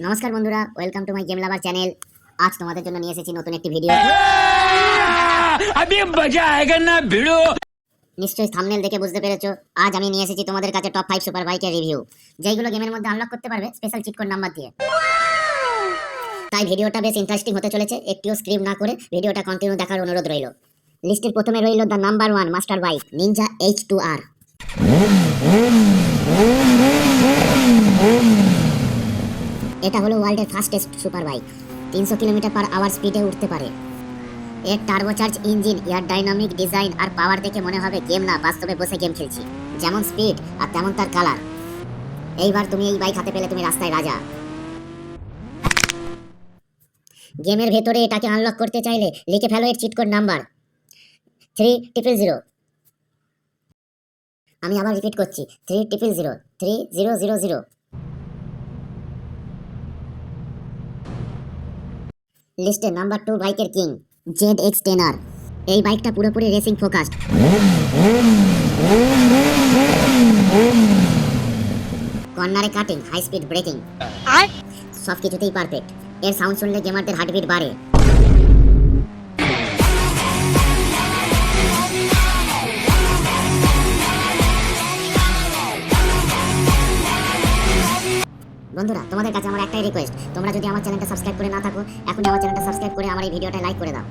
নমস্কার বন্ধুরা welcome to my game lover channel আজ তোমাদের জন্য নিয়ে এসেছি নতুন একটি ভিডিও নিশ্চয়ই থামনেল দেখে বুঝতে পেরেছ। আজ আমি নিয়ে এসেছি তোমাদের কাছে টপ ফাইভ সুপার বাইকের রিভিউ যেগুলো গেমের মধ্যে আনলক করতে পারবে স্পেশাল চিটকোড নাম্বার দিয়ে। তাই ভিডিওটা বেশ ইন্টারেস্টিং হতে চলেছে একটিও স্ক্রিপ না করে ভিডিওটা কন্টিনিউ দেখার অনুরোধ রইল। লিস্টের প্রথমে রইল the number one master bike ninja H two R এটা হলো ওয়ার্ল্ডের ফাস্টেস্ট সুপার বাইক তিনশো কিলোমিটার পার আওয়ার স্পিডে উঠতে পারে। এর turbocharge engine, air dynamic design আর পাওয়ার দেখে মনে হবে গেম না, বাস্তবে বসে গেম খেলছি। যেমন স্পিড আর তেমন তার কালার। এইবার তুমি এই বাইক হাতে পেলে তুমি রাস্তায় রাজা। গেমের ভেতরে এটাকে আনলক করতে চাইলে লিখে ফেলো এর cheat code number three triple zero আমি আবার রিপিট করছি। Three triple zero three zero zero zero লিস্টে নাম্বার টু বাইকের কিং জেড এক্স টেনার। এই বাইকটা পুরোপুরি রেসিং ফোকাসড। কর্নারে কাটিং হাই স্পিড ব্রেকিং। সব কিছুতেই পারফেক্ট। এর সাউন্ড শুনলে গেমারদের হার্টবিট বাড়ে। তোমরা যদি আমার চ্যানেলটা সাবস্ক্রাইব করে না থাকো এখনই আমার চ্যানেলটা সাবস্ক্রাইব করে আমার এই ভিডিওটা লাইক করে দাও।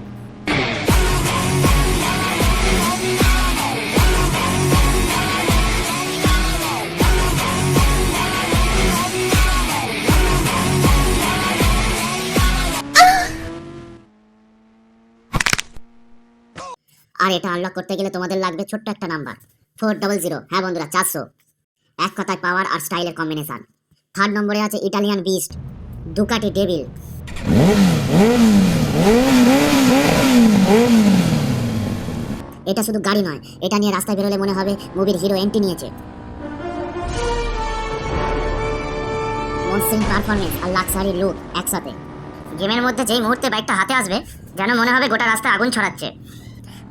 আর এটা আনলক করতে গেলে তোমাদের লাগবে ছোট্ট একটা নাম্বার ফোর ডবল জিরো হ্যাঁ বন্ধুরা, চারশো। এক কথায় পাওয়ার আর স্টাইলের কম্বিনেশন থার্ড নম্বরে আছে ইটালিয়ান বিস্ট দুকাটি ডেভিল এটা শুধু গাড়ি নয়, এটা নিয়ে রাস্তায় বেরোলে মনে হবে মুভির হিরো এন্ট্রি নিয়েছে। মসৃণ পারফরমেন্স আর লাক্সারি লুক একসাথে। গেমের মধ্যে যেই মুহূর্তে বাইকটা হাতে আসবে, যেন মনে হবে গোটা রাস্তায় আগুন ছড়াচ্ছে।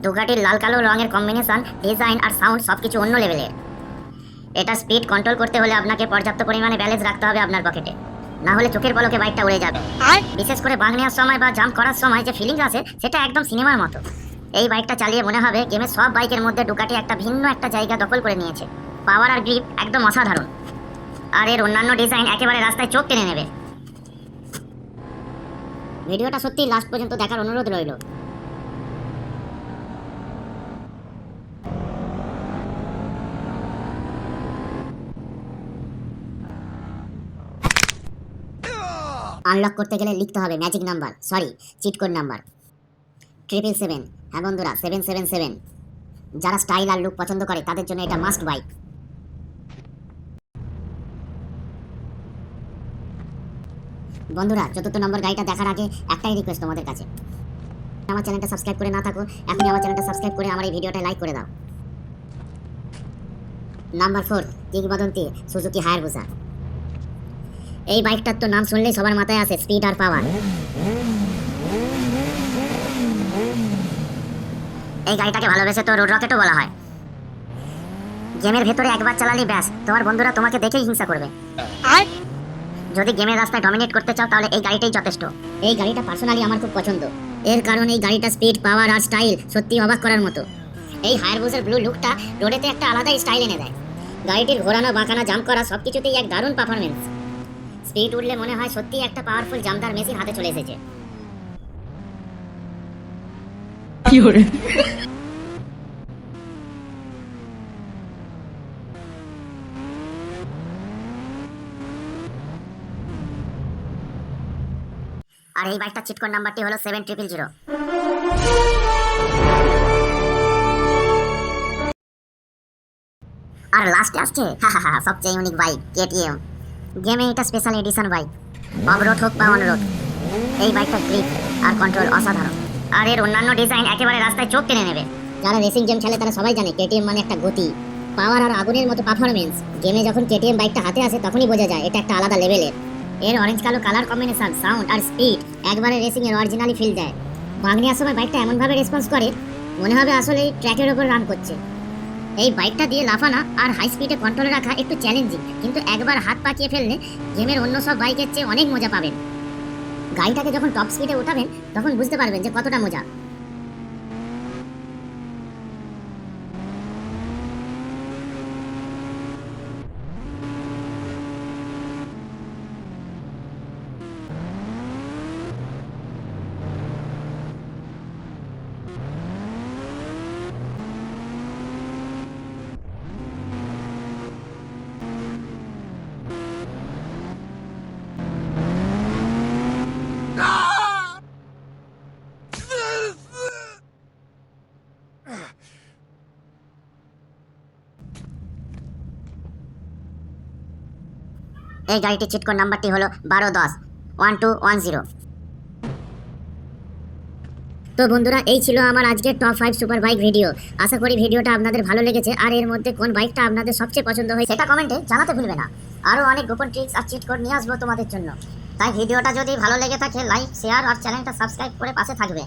দুগাটির লাল কালো রঙের কম্বিনেশন ডিজাইন আর সাউন্ড সব কিছু অন্য লেভেলের এটা স্পিড কন্ট্রোল করতে হলে আপনাকে পর্যাপ্ত পরিমাণে ব্যালেন্স রাখতে হবে আপনার পকেটে না হলে চোখের পলকে বাইকটা উড়ে যাবে। আর? বিশেষ করে বাঘ নেওয়ার সময় বা জাম্প করার সময় যে ফিলিংস আছে সেটা একদম সিনেমার মতো। এই বাইকটা চালিয়ে মনে হবে গেমের সব বাইকের মধ্যে ডুকাটি একটা ভিন্ন একটা জায়গা দখল করে নিয়েছে। পাওয়ার আর গ্রিপ একদম অসাধারণ। আর এর অন্যান্য ডিজাইন একেবারে রাস্তায় চোখ টেনে নেবে। ভিডিওটা সত্যি লাস্ট পর্যন্ত দেখার অনুরোধ রইল। আনলক করতে গেলে লিখতে হবে magic number sorry cheat code number triple seven হ্যাঁ বন্ধুরা সেভেন সেভেন সেভেন যারা স্টাইল আর লুক পছন্দ করে, তাদের জন্য এটা মাস্ট বাইক বন্ধুরা, চতুর্থ নম্বর গাড়িটা দেখার আগে একটাই রিকোয়েস্ট তোমাদের কাছে। আমার চ্যানেলটা সাবস্ক্রাইব করে না থাকো, এখনই আমার চ্যানেলটা সাবস্ক্রাইব করে আমার এই ভিডিওটা লাইক করে দাও। নাম্বার ফোর কিংবদন্তি সুজুকি হায়ার বুসা এই বাইকটার তো নাম শুনলেই সবার মাথায় আসে স্পিড আর পাওয়ার এই গাড়িটাকে ভালোবেসে তো রোড রকেটও বলা হয়। গেমের ভেতরে একবার চালালেই ব্যাস তোমার বন্ধুরা তোমাকে দেখেই হিংসা করবে। যদি গেমের রাস্তায় ডমিনেট করতে চাও তাহলে এই গাড়িটাই যথেষ্ট। এই গাড়িটা পার্সোনালি আমার খুব পছন্দ। এর কারণ এই গাড়িটা স্পিড পাওয়ার আর স্টাইল সত্যি অবাক করার মতো। এই হায়ারবুসের ব্লু লুকটা রোডেতে একটা আলাদাই স্টাইল এনে দেয়। গাড়িটির ঘোরানো বাঁকানো জাম্প করা সব কিছুতেই এক দারুণ পারফরমেন্স স্পিড উঠলে মনে হয় সত্যি একটা পাওয়ারফুল জামদার মেশিন হাতে চলে এসেছে। আর এই বাইকটার চিটকোড নাম্বারটি হলো সেভেন ট্রিপল জিরো আর লাস্টে আসছে সবচেয়ে ইউনিক বাইক কেটিএম গেমে এটা special edition bike off road হোক বা অন রোড এই বাইকটার গ্রিপ আর কন্ট্রোল অসাধারণ। আর এর অন্যান্য ডিজাইন একেবারে রাস্তায় চোখ টেনে নেবে। যারা রেসিং গেম খেলে তারা সবাই জানে কেটিএম মানে একটা গতি। পাওয়ার আর আগুনের মতো পারফরমেন্স গেমে যখন কেটিএম বাইকটা হাতে আসে তখনই বোঝা যায় এটা একটা আলাদা লেভেলের এর। অরেঞ্জ কালো কালার কম্বিনেশন সাউন্ড আর স্পিড একবারে রেসিং এর অরিজিনালি ফিল দেয়। বাগনিয়ার সময় বাইকটা এমনভাবে রেসপন্স করে, মনে হবে আসলে ট্র্যাকের ওপর রান করছে। এই বাইকটা দিয়ে লাফানো আর হাই স্পিডে কন্ট্রোলে রাখা একটু চ্যালেঞ্জিং কিন্তু একবার হাত পাকিয়ে ফেললে গেমের অন্য সব বাইকের চেয়ে অনেক মজা পাবেন। গাড়িটাকে যখন টপ স্পিডে উঠাবেন তখন বুঝতে পারবেন যে কতটা মজা। এই গাড়িটির চিটকোড নাম্বারটি হলো বারো দশ, ওয়ান টু, ওয়ান জিরো। তো বন্ধুরা, এই ছিল আমার আজকের top five super bike video আশা করি ভিডিওটা আপনাদের ভালো লেগেছে, আর এর মধ্যে কোন বাইকটা আপনাদের সবচেয়ে পছন্দ হয়েছে সেটা কমেন্টে জানাতে ভুলবে না। আরও অনেক গোপন ট্রিক্স আর চিট কোড নিয়ে আসব তোমাদের জন্য। তাই ভিডিওটা যদি ভালো লেগে থাকে লাইক শেয়ার আর চ্যানেলটা সাবস্ক্রাইব করে পাশে থাকবে।